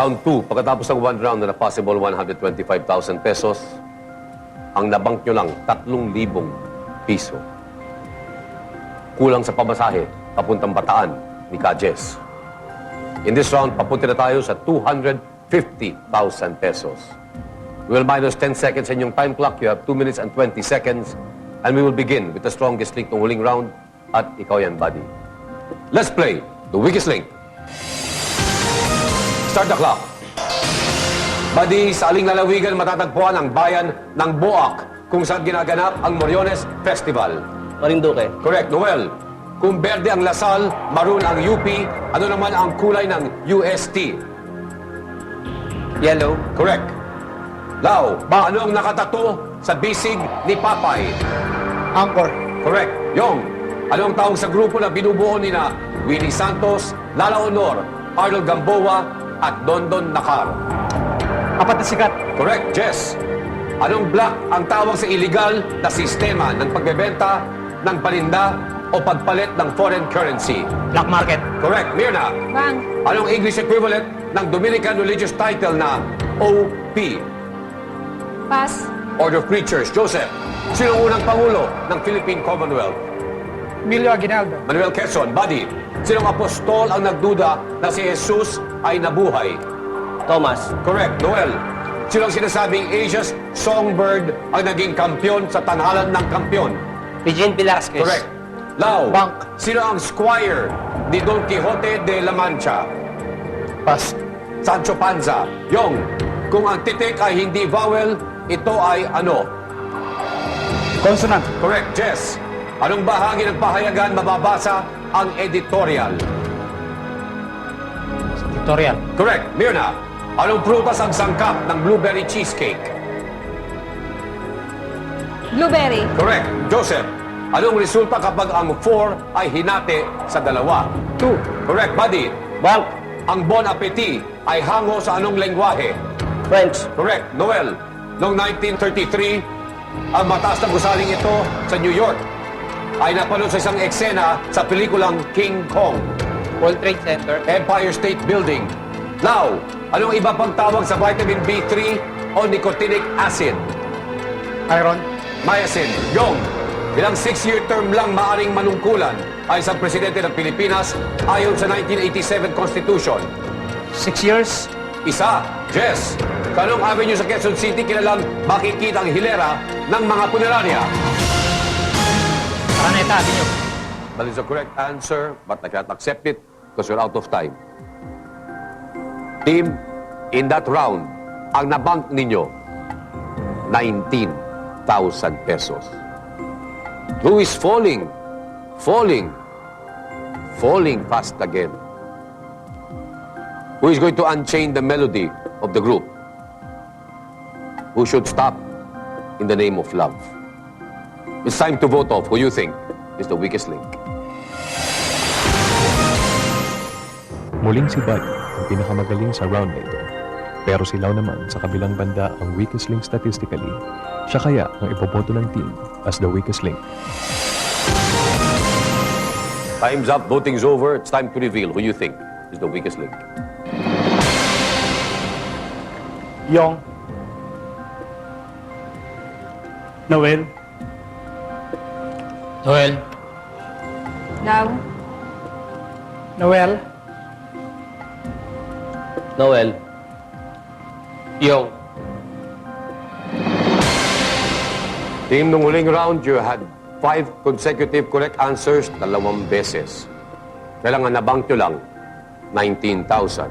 Round 2, pagkatapos ng one round na possible 125,000 pesos, ang nabank nyo lang 3,000 piso. Kulang sa pamasahe, papuntang bataan ni Kajes. In this round, papunta na tayo sa 250,000 pesos. We will minus 10 seconds sa inyong time clock. You have 2 minutes and 20 seconds. And we will begin with the strongest link ng huling round. At ikaw yan, buddy. Let's play the weakest link. Start the clock. Buddy, sa aling lalawigan matatagpuan ang bayan ng Boak kung saan ginaganap ang Moriones Festival. Marinduque. Correct, Noel. Kung berde ang Lasal, maroon ang UP, ano naman ang kulay ng UST? Yellow. Correct. Lau, ano ang nakatato sa bisig ni Papay? Angkor. Correct. Yong, ano ang tawag sa grupo na binubuo ni na Willie Santos, Lala Honor, Arnold Gamboa, at Dondon Nakar? Apat na sikat. Correct, Jess. Anong black ang tawag sa illegal na sistema ng pagbebenta ng paninda o pagpalit ng foreign currency? Black market. Correct, Mirna. Bang. Anong English equivalent ng Dominican religious title na OP? Pass. Order of Preachers, Joseph. Sino ang unang pangulo ng Philippine Commonwealth? Emilio Aguinaldo. Manuel Quezon, Buddy. Sinong apostol ang nagduda na si Jesus ay nabuhay? Thomas. Correct, Noel. Sino ang sinasabing Asia's songbird ang naging kampiyon sa tanghalan ng kampiyon? Eugene Velasquez. Correct. Lau. Bank. Sino ang squire ni Don Quixote de la Mancha? Pass. Sancho Panza. Yong. Kung ang titik ay hindi vowel, ito ay ano? Consonant. Correct, Jess. Anong bahagi ng pahayagan mababasa ang editorial? Victorial. Correct, Mirna. Anong prutas ang sangkap ng blueberry cheesecake? Blueberry. Correct, Joseph. Anong resulta kapag ang 4 ay hinati sa dalawa? 2. Correct, Buddy. Bank. Ang bon appetit ay hango sa anong lengguwahe? French. Correct, Noel. Noong 1933, ang mataas na gusaling ito sa New York ay napanood sa isang eksena sa pelikulang King Kong. World Trade Center. Empire State Building. Now, anong iba pang tawag sa vitamin B3 o nicotinic acid? Iron. Myasin, Yong. Ilang six-year term lang maaring manungkulan ay isang presidente ng Pilipinas ayon sa 1987 Constitution. 6 years. Isa, Jess. Kanong avenue sa Quezon City kilalang makikita ang hilera ng mga punerarya? Araneta Avenue. That is the correct answer, but I cannot accept it because we're out of time. Team, in that round, ang nabank ninyo, 19,000 pesos. Who is falling? Falling. Falling fast again. Who is going to unchain the melody of the group? Who should stop in the name of love? It's time to vote off who you think is the weakest link. Muling si Buddy ang pinakamagaling sa round na ito. Pero si Lau naman sa kabilang banda ang weakest link statistically. Siya kaya ang ipoboto ng team as the weakest link. Time's up, voting's over. It's time to reveal who you think is the weakest link. Yong. Noel. Noel. Now. Noel. Noel. Yong. Team, nung huling round, you had five consecutive correct answers, dalawang beses. Kailangan nabank nyo lang, 19,000.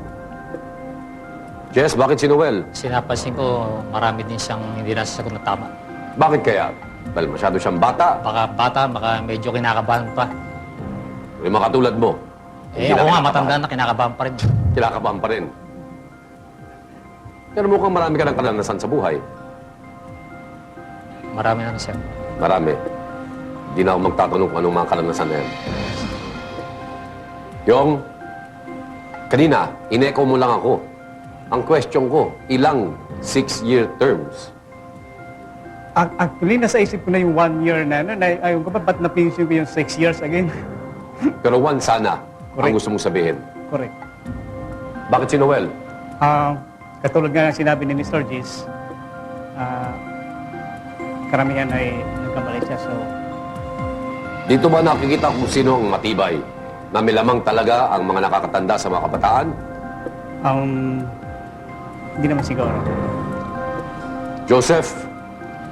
Jess, bakit si Noel? Sinapansin ko, marami din siyang hindi nasasagot na tama. Bakit kaya? Dahil masyado siyang bata. Baka bata, baka medyo kinakabahan pa. Yung mga katulad mo. Eh, ako nga, matanda na, kinakabahan pa rin. Kinakabahan pa rin. Pero mukhang marami ka ng karanasan sa buhay. Marami na siya. Marami. Hindi na ako magtatanong kung anong mga karanasan na yan. Yung, kanina, ineko mo lang ako. Ang question ko, ilang six-year terms? Ac- Actually, nasa isip ko na yung one year na, ano, na ayun ko pa, ba't napinsip ko yung six years again? Pero one sana ang Correct. gusto mong sabihin. Correct. Bakit si Noel? Ah, katulad nga ng sinabi ni Mr. Gis, ah, karamihan ay nagkamali siya. So, Dito ba nakikita kung sino ang matibay? Na may lamang talaga ang mga nakakatanda sa mga kabataan? um, hindi naman siguro. Joseph,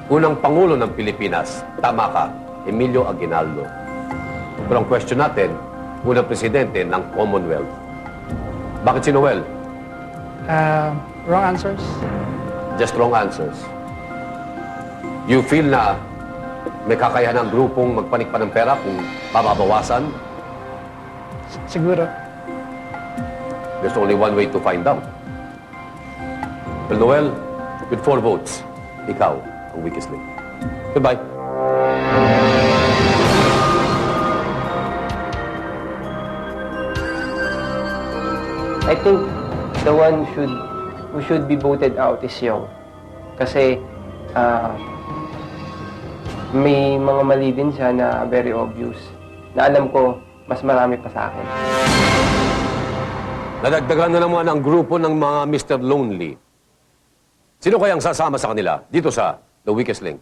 unang Pangulo ng Pilipinas, tama ka, Emilio Aguinaldo. Pero ang question natin, unang Presidente ng Commonwealth. Bakit si Noel? Uh, wrong answers? Just wrong answers. You feel na may kakayahan ng grupong magpanik pa ng pera kung mababawasan? Siguro. There's only one way to find out. Well, Noel, with four votes, ikaw ang weakest link. Goodbye. I think the one should who should be voted out is Young. Kasi ah, may mga mali din siya na very obvious. Na alam ko, mas marami pa sa akin. Nadagdagan na naman ang grupo ng mga Mr. Lonely. Sino kayang sasama sa kanila dito sa The Weakest Link?